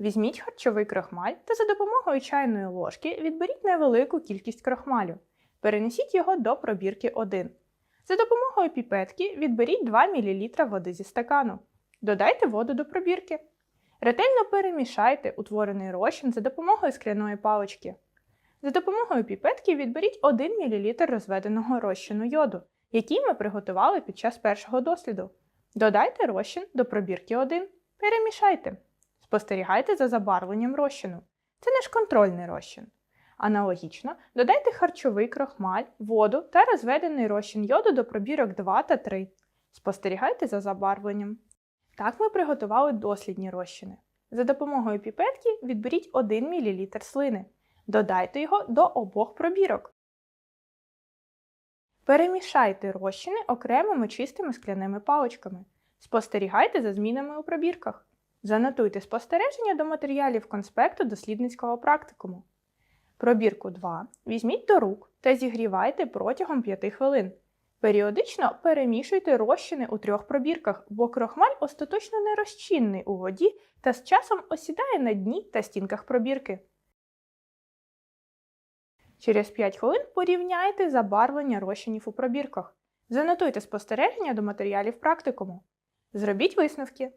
Візьміть харчовий крохмаль та за допомогою чайної ложки відберіть невелику кількість крохмалю. Перенесіть його до пробірки 1. За допомогою піпетки відберіть 2 мл води зі стакану. Додайте воду до пробірки. Ретельно перемішайте утворений розчин за допомогою скляної палички. За допомогою піпетки відберіть 1 мл розведеного розчину йоду, який ми приготували під час першого досліду. Додайте розчин до пробірки 1. Перемішайте. Спостерігайте за забарвленням розчину. Це ж контрольний розчин. Аналогічно додайте харчовий крохмаль, воду та розведений розчин йоду до пробірок 2 та 3. Спостерігайте за забарвленням. Так ми приготували дослідні розчини. За допомогою піпетки відберіть 1 мл слини. Додайте його до обох пробірок. Перемішайте розчини окремими чистими скляними паличками. Спостерігайте за змінами у пробірках. Занотуйте спостереження до матеріалів конспекту дослідницького практикуму. Пробірку 2 візьміть до рук та зігрівайте протягом 5 хвилин. Періодично перемішуйте розчини у трьох пробірках, бо крохмаль остаточно не розчинний у воді та з часом осідає на дні та стінках пробірки. Через 5 хвилин порівняйте забарвлення розчинів у пробірках. Занотуйте спостереження до матеріалів практикуму. Зробіть висновки.